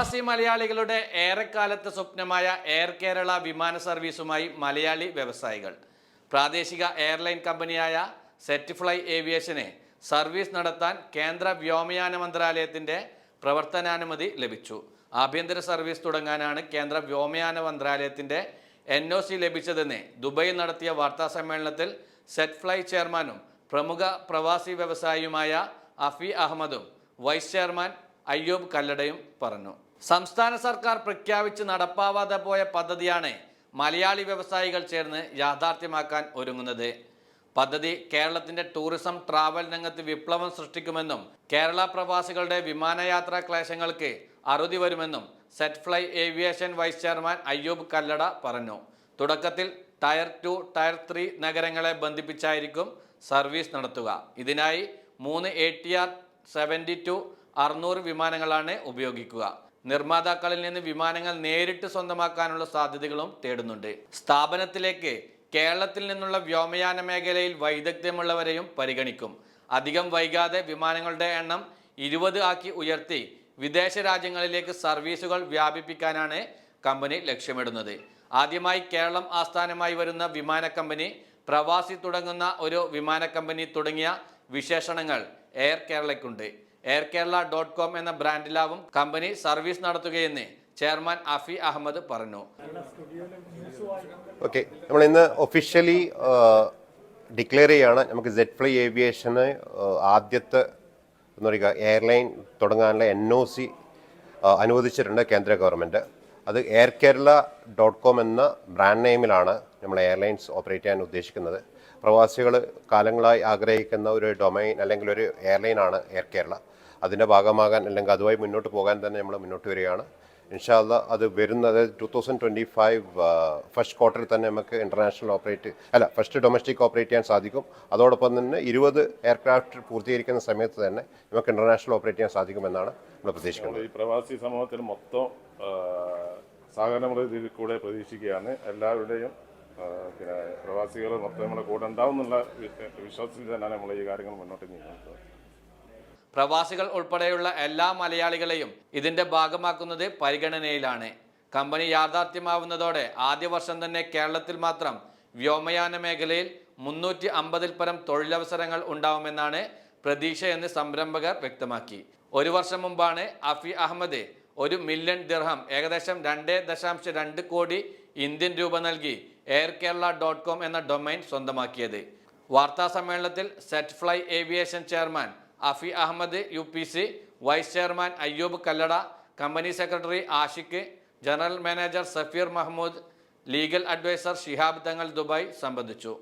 പ്രവാസി മലയാളികളുടെ ഏറെക്കാലത്തെ സ്വപ്നമായ എയർ കേരള വിമാന സർവീസുമായി മലയാളി വ്യവസായികൾ. പ്രാദേശിക എയർലൈൻ കമ്പനിയായ സെറ്റ്ഫ്ലൈ ഏവിയേഷനെ സർവീസ് നടത്താൻ കേന്ദ്ര വ്യോമയാന മന്ത്രാലയത്തിന്റെ പ്രവർത്തനാനുമതി ലഭിച്ചു. ആഭ്യന്തര സർവീസ് തുടങ്ങാനാണ് കേന്ദ്ര വ്യോമയാന മന്ത്രാലയത്തിന്റെ എൻ ഒ സി ലഭിച്ചതെന്ന് ദുബൈയിൽ നടത്തിയ വാർത്താ സമ്മേളനത്തിൽ സെറ്റ്ഫ്ലൈ ചെയർമാനും പ്രമുഖ പ്രവാസി വ്യവസായിയുമായ അഫി അഹമ്മദും വൈസ് ചെയർമാൻ അയ്യൂബ് കല്ലടയും പറഞ്ഞു. സംസ്ഥാന സർക്കാർ പ്രഖ്യാപിച്ച് നടപ്പാവാതെ പോയ പദ്ധതിയാണ് മലയാളി വ്യവസായികൾ ചേർന്ന് യാഥാർത്ഥ്യമാക്കാൻ ഒരുങ്ങുന്നത്. പദ്ധതി കേരളത്തിന്റെ ടൂറിസം ട്രാവൽ രംഗത്ത് വിപ്ലവം സൃഷ്ടിക്കുമെന്നും കേരള പ്രവാസികളുടെ വിമാനയാത്രാ ക്ലേശങ്ങൾക്ക് അറുതി വരുമെന്നും Zett Fly aviation vice chairman Ayyub Kallada പറഞ്ഞു. തുടക്കത്തിൽ ടയർ ടു ടയർ ത്രീ നഗരങ്ങളെ ബന്ധിപ്പിച്ചായിരിക്കും സർവീസ് നടത്തുക. ഇതിനായി മൂന്ന് A T R seventy two അറുന്നൂറ് വിമാനങ്ങളാണ് ഉപയോഗിക്കുക. നിർമ്മാതാക്കളിൽ നിന്ന് വിമാനങ്ങൾ നേരിട്ട് സ്വന്തമാക്കാനുള്ള സാധ്യതകളും തേടുന്നുണ്ട്. സ്ഥാപനത്തിലേക്ക് കേരളത്തിൽ നിന്നുള്ള വ്യോമയാന മേഖലയിൽ വൈദഗ്ധ്യമുള്ളവരെയും പരിഗണിക്കും. അധികം വൈകാതെ വിമാനങ്ങളുടെ എണ്ണം ഇരുപത് ആക്കി ഉയർത്തി വിദേശ രാജ്യങ്ങളിലേക്ക് സർവീസുകൾ വ്യാപിപ്പിക്കാനാണ് കമ്പനി ലക്ഷ്യമിടുന്നത്. ആദ്യമായി കേരളം ആസ്ഥാനമായി വരുന്ന വിമാന കമ്പനി പ്രവാസി തുടങ്ങുന്ന ഒരു വിമാന കമ്പനി തുടങ്ങിയ വിശേഷണങ്ങൾ എയർ കേരളയ്ക്കുണ്ട്. എയർ കേരള ഡോട്ട് കോം എന്ന ബ്രാൻഡിലാവും കമ്പനി സർവീസ് നടത്തുകയെന്ന് ചെയർമാൻ അഫി അഹമ്മദ് പറഞ്ഞു. ഓക്കെ നമ്മൾ ഇന്ന് ഒഫീഷ്യലി ഡിക്ലെയർ ചെയ്യാണ്. നമുക്ക് ജെറ്റ് ഫ്ലൈ ഏവിയേഷന് ആദ്യത്തെ എന്ന് പറയുക എയർലൈൻ തുടങ്ങാനുള്ള എൻ ഒ സി അനുവദിച്ചിട്ടുണ്ട് കേന്ദ്ര ഗവൺമെന്റ് അത് എയർ കേരള ഡോട്ട് കോം എന്ന ബ്രാൻഡ് നെയിമിലാണ് നമ്മൾ എയർലൈൻസ് ഓപ്പറേറ്റ് ചെയ്യാൻ ഉദ്ദേശിക്കുന്നത്. പ്രവാസികൾ കാലങ്ങളായി ആഗ്രഹിക്കുന്ന ഒരു ഡൊമൈൻ അല്ലെങ്കിൽ ഒരു എയർലൈനാണ് എയർ കേരള അതിന്റെ ഭാഗമാകാൻ അല്ലെങ്കിൽ അതുമായി മുന്നോട്ട് പോകാൻ തന്നെ നമ്മൾ മുന്നോട്ട് വരികയാണ്. ഇൻഷാല്ല അത് വരുന്നത് two thousand twenty five first ക്വാർട്ടറിൽ തന്നെ നമുക്ക് ഇന്റർനാഷണൽ ഓപ്പറേറ്റ് അല്ല ഫസ്റ്റ് ഡൊമസ്റ്റിക് ഓപ്പറേറ്റ് ചെയ്യാൻ സാധിക്കും. അതോടൊപ്പം തന്നെ ഇരുപത് എയർക്രാഫ്റ്റ് പൂർത്തീകരിക്കുന്ന സമയത്ത് തന്നെ നമുക്ക് ഇന്റർനാഷണൽ ഓപ്പറേറ്റ് ചെയ്യാൻ സാധിക്കുമെന്നാണ് നമ്മൾ പ്രതീക്ഷിക്കുന്നത്. ഈ പ്രവാസി സമൂഹത്തിന് മൊത്തം സഹകരണ കൂടെ പ്രതീക്ഷിക്കുകയാണ്. എല്ലാവരുടെയും പിന്നെ പ്രവാസികൾ മൊത്തം നമ്മുടെ കൂടെ ഉണ്ടാവും എന്നുള്ള വിശ്വാസത്തിൽ തന്നെയാണ് നമ്മൾ ഈ കാര്യങ്ങൾ മുന്നോട്ട് നീങ്ങുന്നത്. പ്രവാസികൾ ഉൾപ്പെടെയുള്ള എല്ലാ മലയാളികളെയും ഇതിന്റെ ഭാഗമാക്കുന്നത് പരിഗണനയിലാണ്. കമ്പനി യാഥാർത്ഥ്യമാവുന്നതോടെ ആദ്യ വർഷം തന്നെ കേരളത്തിൽ മാത്രം വ്യോമയാന മേഖലയിൽ മുന്നൂറ്റി അമ്പതിൽ പരം തൊഴിലവസരങ്ങൾ ഉണ്ടാവുമെന്നാണ് പ്രതീക്ഷയെന്ന് സംരംഭകർ വ്യക്തമാക്കി. ഒരു വർഷം മുമ്പാണ് അഫി അഹമ്മദ് ഒരു മില്യൺ ദിർഹം ഏകദേശം രണ്ട് ദശാംശം രണ്ട് കോടി ഇന്ത്യൻ രൂപ നൽകി എയർ കേരള ഡോട്ട് കോം എന്ന ഡൊമൈൻ സ്വന്തമാക്കിയത്. വാർത്താ സമ്മേളനത്തിൽ Zett Fly aviation chairman Afi Ahmed U P C vice chairman Ayyub Kallada company secretary Ashiq general manager Safeer Mahmood legal adviser Shihab Thangal Dubai സംബന്ധിച്ചു.